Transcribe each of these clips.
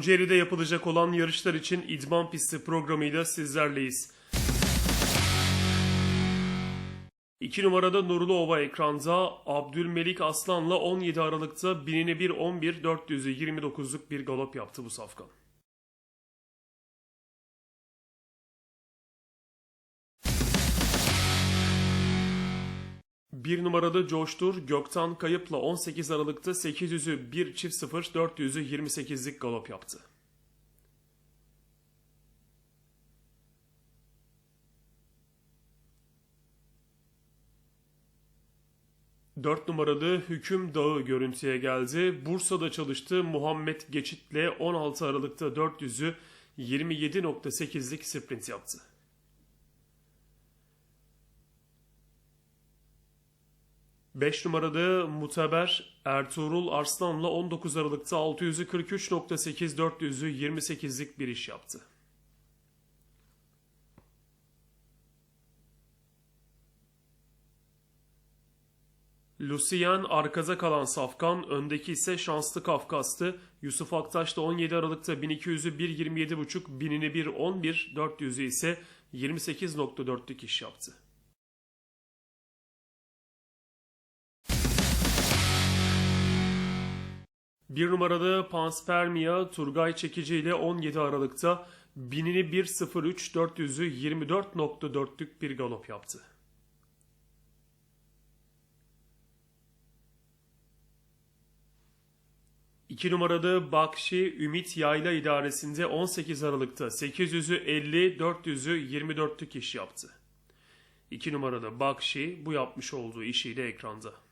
Kocaeli'de yapılacak olan yarışlar için idman pisti programıyla sizlerleyiz. 2 numarada Nurlu Ova ekranda Abdülmelik Aslan'la 17 Aralık'ta binini 1-11 400'ü 29'luk bir galop yaptı bu safkan. Bir numarada coştur Gökten Kayıp'la 18 Aralık'ta 800'ü 1 çift 0 400'ü 28'lik galop yaptı. Dört numaralı Hüküm Dağı görüntüye geldi. Bursa'da çalıştı Muhammed Geçit'le 16 Aralık'ta 400'ü 27.8'lik sprint yaptı. 5 numarada Muteber Ertuğrul Arslan'la 19 Aralık'ta 643.8 400'ü 28'lik bir iş yaptı. Lucien arkada kalan Safkan, öndeki ise Şanslı Kafkas'tı. Yusuf Aktaş da 17 Aralık'ta 1200'ü 1.27.5, binini 1.11, 400'ü ise 28.4'lük iş yaptı. Bir numarada Panspermia Turgay Çekici ile 17 Aralık'ta binini 1.03 400'ü 24.4'lük bir galop yaptı. İki numarada Bakşi Ümit Yayla idaresinde 18 Aralık'ta 800'ü 50 400'ü 24'lük iş yaptı. İki numarada Bakşi bu yapmış olduğu işiyle ekranda.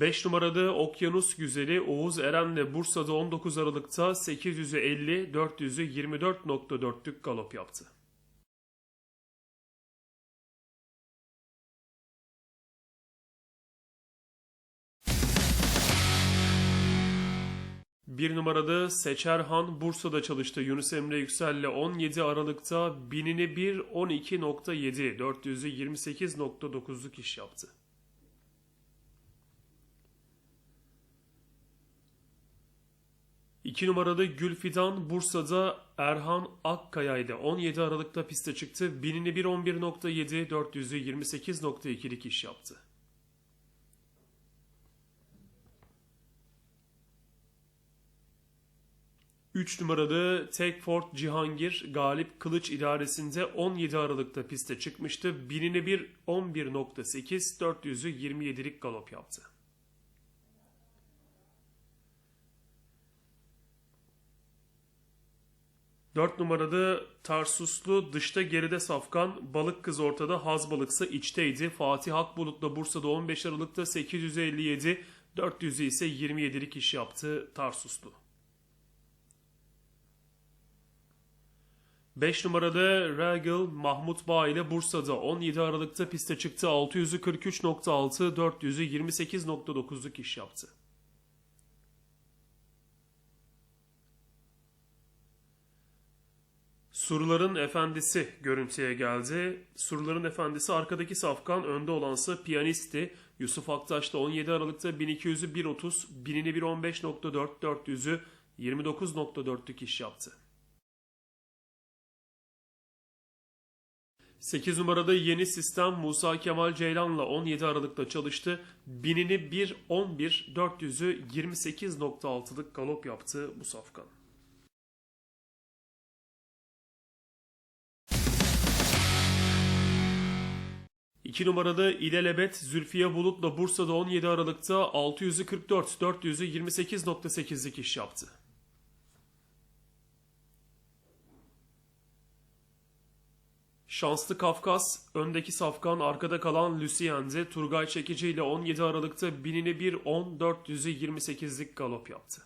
5 numarada Okyanus Güzeli Oğuz Eren'le Bursa'da 19 Aralık'ta 800'ü 50 400'ü 24.4'lük galop yaptı. Bir numarada Seçerhan Bursa'da çalıştı. Yunus Emre Yüksel'le 17 Aralık'ta binini 1 12.7 400'ü 28.9'luk iş yaptı. 2 numarada Gülfidan Bursa'da Erhan Akkaya ile 17 Aralık'ta piste çıktı. Binini 1.11.7 400'ü 28.2'lik iş yaptı. Üç numarada Tekford Cihangir Galip Kılıç idaresinde 17 Aralık'ta piste çıkmıştı. Binini 1.11.8 400'ü 27'lik galop yaptı. 4 numarada Tarsuslu dışta geride safkan balık kız ortada haz balıksa içteydi. Fatih Akbulut'la Bursa'da 15 Aralık'ta 857 400'ü ise 27'lik iş yaptı Tarsuslu. 5 numarada Regal Mahmut Bağ ile Bursa'da 17 Aralık'ta piste çıktı. 600'ü 43.6 400'ü 28.9'luk iş yaptı. Surların Efendisi görüntüye geldi. Surların Efendisi arkadaki safkan önde olansa piyanisti. Yusuf Aktaş da 17 Aralık'ta 1200'ü 1.30, 1000'ini 1.15.4, 400'ü 29.4'lük iş yaptı. 8 numarada yeni sistem Musa Kemal Ceylan'la 17 Aralık'ta çalıştı. 1000'ini 1.11, 400'ü 28.6'lık galop yaptı bu safkan. 2 numarada İlelebet Zülfiye Bulut'la Bursa'da 17 Aralık'ta 600'ü 44, 400'ü 28.8'lik iş yaptı. Şanslı Kafkas, öndeki safkan arkada kalan Lucien'de Turgay Çekici ile 17 Aralık'ta binini 1.10, 400'ü 28'lik galop yaptı.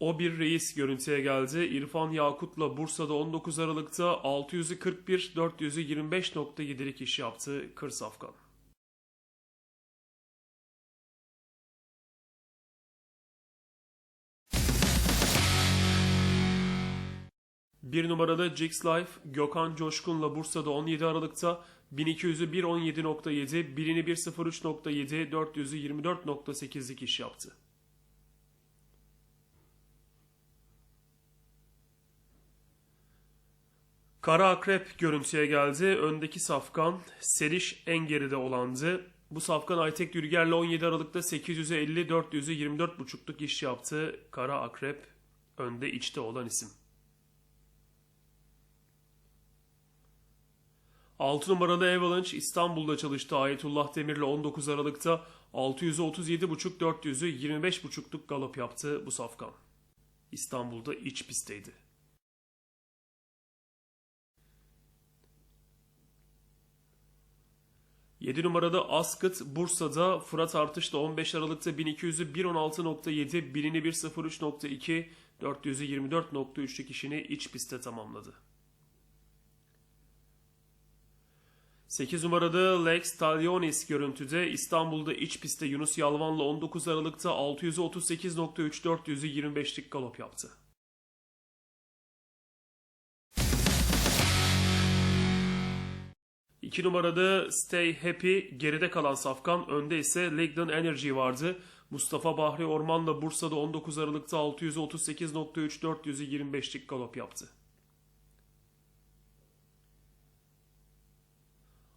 O bir reis görüntüye geldi. İrfan Yakut'la Bursa'da 19 Aralık'ta 600'ü 41, 400'ü 25.7'lik iş yaptı Kırs Afgan. 1 numarada Jix Life Gökhan Coşkun'la Bursa'da 17 Aralık'ta 1200'ü 1.17.7, birini 1.03.7, 400'ü 24.8'lik iş yaptı. Kara Akrep görüntüye geldi. Öndeki safkan Seriş en geride olandı. Bu safkan Aytek Dürger'le 17 Aralık'ta 850 400'ü 24.5'luk iş yaptı. Kara Akrep önde içte olan isim. 6 numaralı Avalanche İstanbul'da çalıştı. Ayetullah Demir'le 19 Aralık'ta 637.5 400'ü 25.5'luk galop yaptı bu safkan. İstanbul'da iç pistteydi. Yedi numarada Askıt Bursa'da Fırat Artış'ta 15 Aralık'ta 1200'ü 1.16.7, birini 1.03.2, 400'ü 24.3'lük işini iç pistte tamamladı. 8 numarada Lex Talionis görüntüde İstanbul'da iç pistte Yunus Yalvan'la 19 Aralık'ta 638.3 400'ü 25'lik galop yaptı. İki numarada Stay Happy geride kalan safkan önde ise Legden Energy vardı. Mustafa Bahri Orman'la Bursa'da 19 Aralık'ta 638.3 400'ü 25'lik galop yaptı.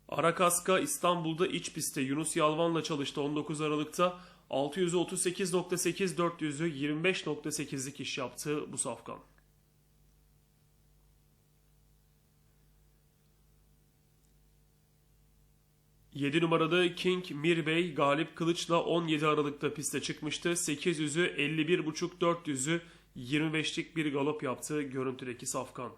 Arakaska İstanbul'da iç pistte Yunus Yalvan'la çalıştı 19 Aralık'ta 638.8 400'ü 25.8'lik iş yaptı bu safkan. Yedi numarada King Mirbey Galip Kılıç'la 17 Aralık'ta piste çıkmıştı. 800'ü 51.5 400'ü 25'lik bir galop yaptı görüntüdeki safkan.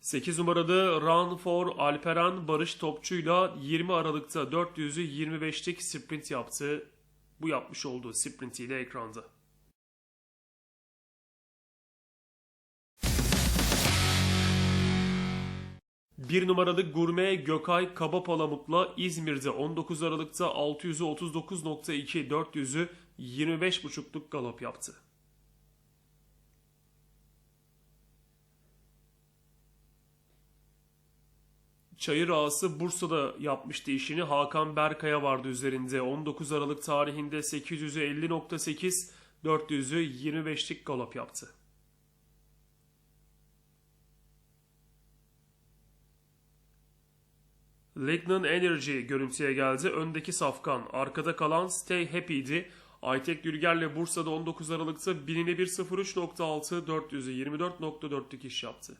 8 numarada Run for Alperen Barış Topçu'yla 20 Aralık'ta 400'ü 25'lik sprint yaptı. Bu yapmış olduğu sprintiyle ekranda. Bir numaralı gurme Gökay Kabapalamut'la İzmir'de 19 Aralık'ta 600'ü 39.2 400'ü 25.5'luk galop yaptı. Çayır Ağası Bursa'da yapmıştı işini. Hakan Berkaya vardı üzerinde. 19 Aralık tarihinde 800'ü 50.8, 400'ü 25'lik galop yaptı. Lignan Energy görüntüye geldi. Öndeki safkan, arkada kalan Stay Happy'di. Aytek Dülger'le Bursa'da 19 Aralık'ta binini 1.03.6, 400'ü 24.4'lük iş yaptı.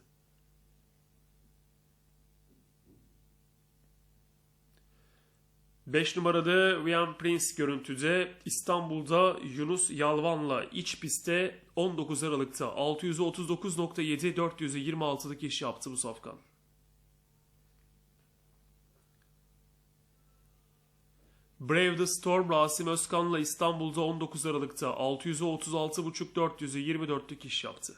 Beş numarada Vian Prince görüntüde İstanbul'da Yunus Yalvan'la iç pistte 19 Aralık'ta 639.7 400'ü 26'lık iş yaptı bu safkan. Brave the Storm Rasim Özkan'la İstanbul'da 19 Aralık'ta 600'ü 36.5 400'ü 24'lük iş yaptı.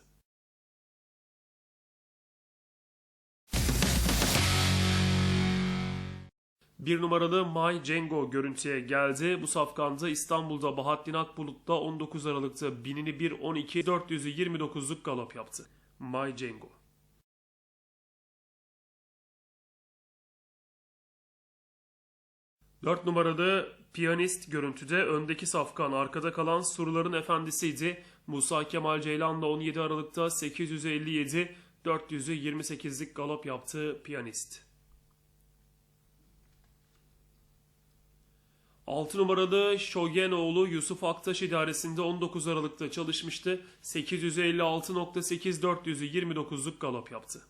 Bir numaralı May Cengo görüntüye geldi. Bu safkanda İstanbul'da Bahattin Akbulut'ta 19 Aralık'ta binini 1.12 400'ü 29'luk galop yaptı. May Cengo. Dört numarada piyanist görüntüde öndeki safkan arkada kalan Surların Efendisi'ydi. Musa Kemal Ceylan'la 17 Aralık'ta 857 400'ü 28'lik galop yaptı piyanist. 6 numaralı Şogenoğlu Yusuf Aktaş idaresinde 19 Aralık'ta çalışmıştı. 856.8 400'ü 29'luk galop yaptı.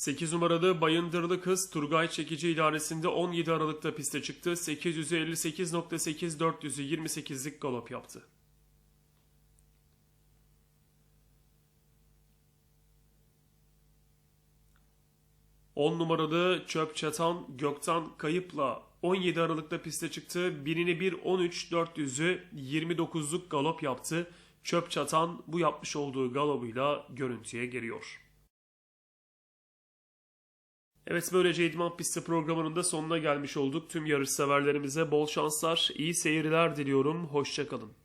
Sekiz numaralı Bayındırlı Kız Turgay Çekici idaresinde 17 Aralık'ta piste çıktı. 858.8 400'ü 28'lik galop yaptı. 10 numaralı Çöp Çatan Gökten Kayıp'la 17 Aralık'ta piste çıktı. Birini 1 13 400'ü 29'luk galop yaptı. Çöp Çatan bu yapmış olduğu galopuyla görüntüye geliyor. Evet böylece İdman Pisti programının da sonuna gelmiş olduk. Tüm yarış severlerimize bol şanslar, iyi seyirler diliyorum. Hoşçakalın.